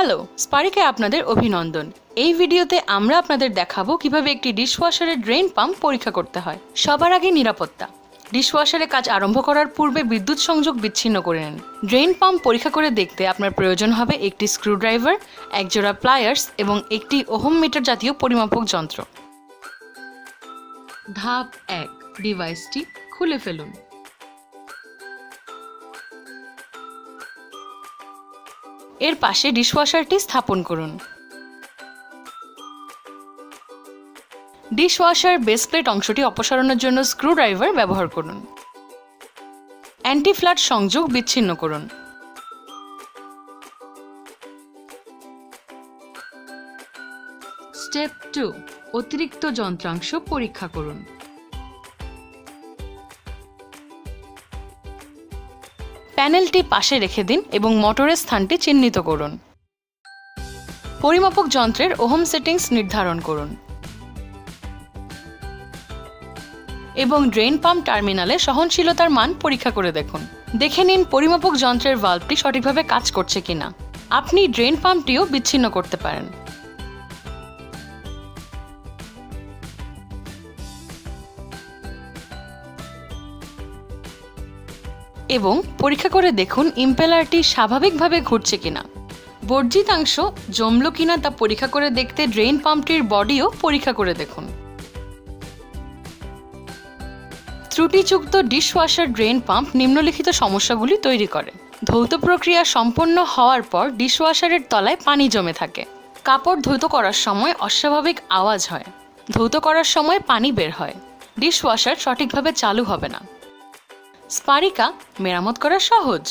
Hello, স্পারিকে আপনাদের অভিনন্দন। এই ভিডিওতে আমরা আপনাদের দেখাবো কীভাবে একটি ডিশওয়াশারের ড্রেন পাম্প পরীক্ষা করতে হয়। সবার আগে নিরাপত্তা। ডিশওয়াশারে কাজ আরম্ভ করার পূর্বে বিদ্যুৎ সংযোগ বিচ্ছিন্ন করে নিন। ড্রেন পাম্প পরীক্ষা করে দেখতে আপনার প্রয়োজন হবে একটি স্ক্রুড্রাইভার, একজোড়া প্লায়ার্স এবং একটি ওহম মিটার জাতীয় পরিমাপক যন্ত্র। ধাপ এক, ডিভাইসটি খুলে ফেলুন। এর পাশে ডিশওয়াশারটি স্থাপন করুন। ডিশওয়াশার বেস প্লেট অংশটি অপসারণের জন্য স্ক্রুড্রাইভার ব্যবহার করুন। অ্যান্টি ফ্ল্যাট সংযোগ বিচ্ছিন্ন করুন। স্টেপ টু অতিরিক্ত যন্ত্রাংশ পরীক্ষা করুন। প্যানেলটি পাশে রেখে দিন এবং মোটরের স্থানটি চিহ্নিত করুন। পরিমাপক যন্ত্রের ওহম সেটিংস নির্ধারণ করুন। এবং ড্রেন পাম্প টার্মিনালে সহনশীলতার মান পরীক্ষা করে দেখুন। দেখে নিন পরিমাপক যন্ত্রের ভাল্বটি সঠিকভাবে কাজ করছে কিনা। আপনি ড্রেন পাম্পটিও বিচ্ছিন্ন করতে পারেন। এবং পরীক্ষা করে দেখুন ইম্পেলারটি স্বাভাবিকভাবে ঘুরছে কিনা। বর্জিতাংশ জমলো কিনা তা পরীক্ষা করে দেখতে ড্রেন পাম্পটির বডিও পরীক্ষা করে দেখুন। ত্রুটিযুক্ত ডিশওয়াশার ড্রেন পাম্প নিম্নলিখিত সমস্যাগুলি তৈরি করে। ধৌত প্রক্রিয়া সম্পন্ন হওয়ার পর ডিশওয়াশারের তলায় পানি জমে থাকে। কাপড় ধৌত করার সময় অস্বাভাবিক আওয়াজ হয়। ধৌত করার সময় পানি বের হয়। ডিশওয়াশার সঠিকভাবে চালু হবে না। স্পারিকা মেরামত করা সহজ।